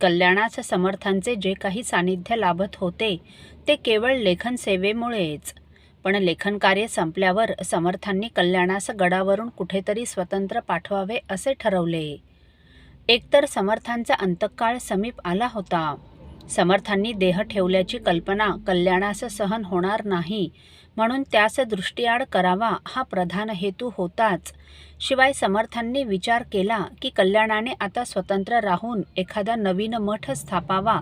कल्याणास समर्थांचे जे काही सानिध्य लाभत होते ते केवळ लेखन सेवेमुळेच. पण लेखनकार्य संपल्यावर समर्थांनी कल्याणास गडावरून कुठेतरी स्वतंत्र पाठवावे असे ठरवले. एकतर समर्थांचा अंतकाळ समीप आला होता. समर्थांनी देह ठेवल्याची कल्पना कल्याणास सहन होणार नाही. म्हणून त्यास दृष्टीआड करावा हा प्रधान हेतू होताच. शिवाय समर्थांनी विचार केला की कल्याणाने आता स्वतंत्र राहून एखादा नवीन मठ स्थापावा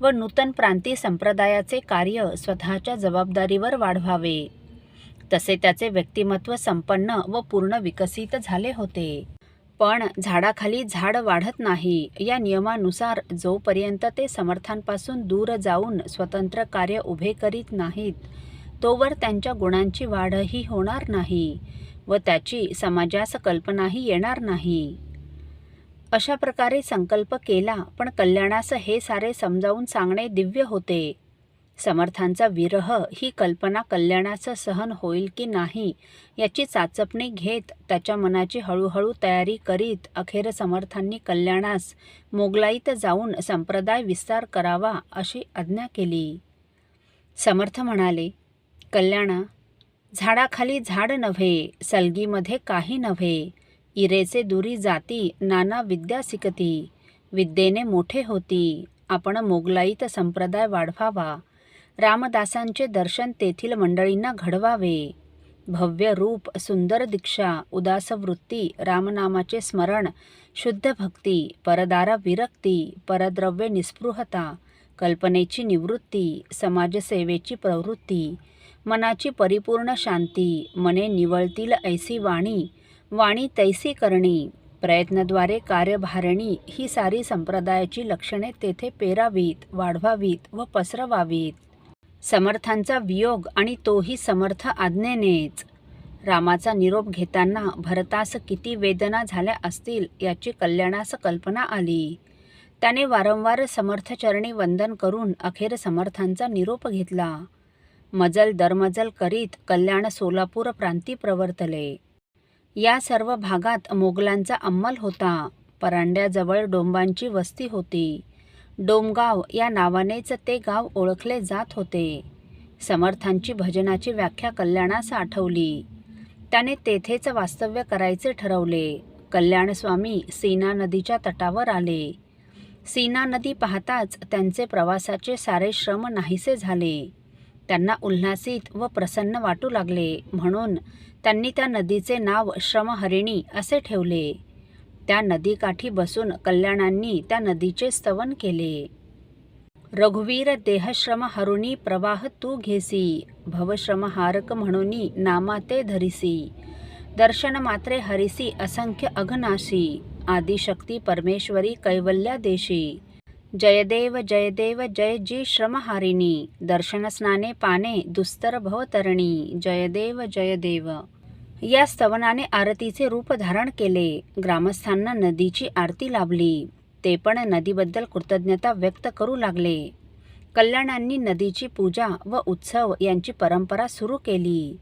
व नूतन प्रांती संप्रदायाचे कार्य स्वतःच्या जबाबदारीवर वाढवावे. तसे त्याचे व्यक्तिमत्व संपन्न व पूर्ण विकसित झाले होते. पण झाडाखाली झाड वाढत नाही. या नियमानुसार जोपर्यंत ते समर्थांपासून दूर जाऊन स्वतंत्र कार्य उभे करीत नाहीत तोवर त्यांच्या गुणांची वाढही होणार नाही व त्याची समाजास कल्पनाही येणार नाही. अशा प्रकारे संकल्प केला पण कल्याणास हे सारे समजावून सांगणे दिव्य होते. समर्थांचा विरह ही कल्पना कल्याणाचं सहन होईल की नाही याची चाचपणी घेत त्याच्या मनाची हळूहळू तयारी करीत अखेर समर्थांनी कल्याणास मोगलाईत जाऊन संप्रदाय विस्तार करावा अशी आज्ञा केली. समर्थ म्हणाले कल्याणा झाडाखाली झाड नव्हे सलगीमध्ये काही नव्हे. इरेचे दुरी जाती नाना विद्या शिकती. विद्येने मोठे होती. आपण मोगलाईत संप्रदाय वाढवावा. रामदासांचे दर्शन तेथील मंडळींना घडवावे. भव्य रूप सुंदर दीक्षा उदास वृत्ती रामनामाचे स्मरण शुद्ध भक्ती परदारा विरक्ती परद्रव्य निस्पृहता कल्पनेची निवृत्ती समाजसेवेची प्रवृत्ती मनाची परिपूर्ण शांती मने निवळतील ऐसी वाणी वाणी तैसी करणी प्रयत्नाद्वारे कार्यभारणी ही सारी संप्रदायाची लक्षणे तेथे पेरावीत वाढवावीत व पसरवावीत. समर्थांचा वियोग आणि तोही समर्थ आज्ञेनेच. रामाचा निरोप घेताना भरतास किती वेदना झाल्या असतील याची कल्याणास कल्पना आली. त्याने वारंवार समर्थचरणी वंदन करून अखेर समर्थांचा निरोप घेतला. मजल दरमजल करीत कल्याण सोलापूर प्रांती प्रवर्तले. या सर्व भागात मोगलांचा अंमल होता. परांड्याजवळ डोंबांची वस्ती होती. डोमगाव या नावानेच ते गाव ओळखले जात होते. समर्थांची भजनाची व्याख्या कल्याणास आठवली. त्याने तेथेच वास्तव्य करायचे ठरवले. कल्याणस्वामी सीना नदीच्या तटावर आले. सीना नदी पाहताच त्यांचे प्रवासाचे सारे श्रम नाहीसे झाले. त्यांना उल्हासित व प्रसन्न वाटू लागले म्हणून त्यांनी त्या नदीचे नाव श्रमहरिणी असे ठेवले. त्या नदीकाठी बसून कल्याणांनी त्या नदीचे स्तवन केले. रघुवीर देहश्रम हरुणी प्रवाह तू घेसी भवश्रम हारक म्हणूनी नामा ते धरिसी. दर्शन मात्रे हरिसी असंख्य अघनाशी. आदिशक्ती परमेश्वरी कैवल्या देशी. जयदेव जयदेव जय जी श्रमहारिणी. दर्शनस्नाने पाने दुस्तर भवतरणी. जयदेव जयदेव. या स्तवनाने आरतीचे रूप धारण केले. ग्रामस्थांना नदीची आरती लाभली. ते पण नदीबद्दल कृतज्ञता व्यक्त करू लागले. कल्याणांनी नदीची पूजा व उत्सव यांची परंपरा सुरू केली.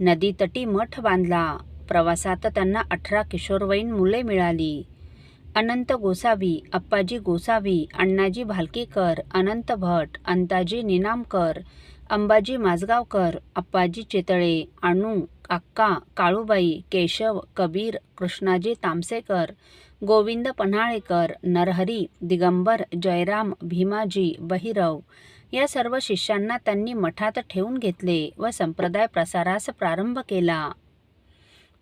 नदीतटी मठ बांधला. प्रवासात त्यांना अठरा किशोरवयीन मुले मिळाली. अनंत गोसावी अप्पाजी गोसावी अण्णाजी भालकीकर अनंत भट अंताजी निनामकर अंबाजी माजगावकर अप्पाजी चितळे अणू अक्का काळूबाई केशव कबीर कृष्णाजी तामसेकर गोविंद पन्हाळेकर नरहरी दिगंबर जयराम भीमाजी बहिरव या सर्व शिष्यांना त्यांनी मठात ठेवून घेतले व संप्रदाय प्रसारास प्रारंभ केला.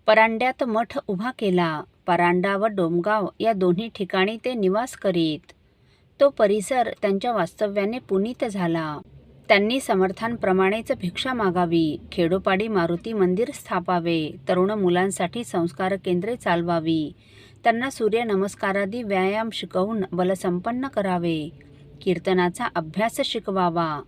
परांड्यात मठ उभा केला. परांडा व डोमगाव या दोन्ही ठिकाणी ते निवास करीत. तो परिसर त्यांच्या वास्तव्याने पुनीत झाला. त्यांनी समर्थांप्रमाणेच भिक्षा मागावी. खेडोपाडी मारुती मंदिर स्थापावे. तरुण मुलांसाठी संस्कार केंद्रे चालवावी. त्यांना सूर्यनमस्कारादी व्यायाम शिकवून बलसंपन्न करावे. कीर्तनाचा अभ्यास शिकवावा.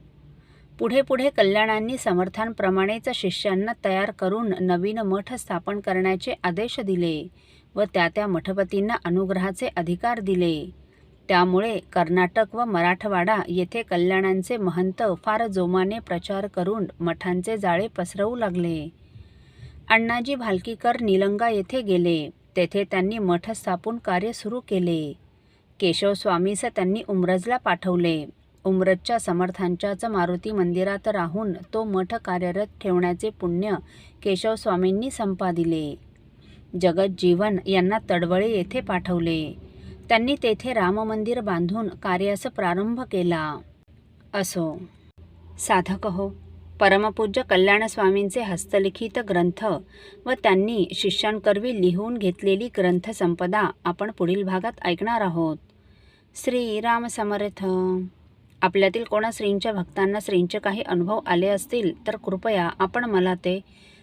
पुढे पुढे कल्याणांनी समर्थांप्रमाणेच शिष्यांना तयार करून नवीन मठ स्थापन करण्याचे आदेश दिले व त्या त्या मठपतींना अनुग्रहाचे अधिकार दिले. त्यामुळे कर्नाटक व मराठवाडा येथे कल्याणांचे महंत फार जोमाने प्रचार करून मठांचे जाळे पसरवू लागले. अण्णाजी भालकीकर निलंगा येथे गेले. तेथे त्यांनी मठ स्थापून कार्य सुरू केले. केशवस्वामीस त्यांनी उमरजला पाठवले. उमरजच्या समर्थांच्याच मारुती मंदिरात राहून तो मठ कार्यरत ठेवण्याचे पुण्य केशवस्वामींनी संपादिले. जगज्जीवन यांना तडवळे येथे पाठवले. त्यांनी तेथे राममंदिर बांधून कार्यास प्रारंभ केला. असो. साधक हो. परमपूज्य कल्याणस्वामींचे हस्तलिखित ग्रंथ व त्यांनी शिष्यांकरवी लिहून घेतलेली ग्रंथसंपदा आपण पुढील भागात ऐकणार आहोत. श्रीराम समर्थ. आपल्यातील कोणा श्रींच्या भक्तांना श्रींचे काही अनुभव आले असतील तर कृपया आपण मला ते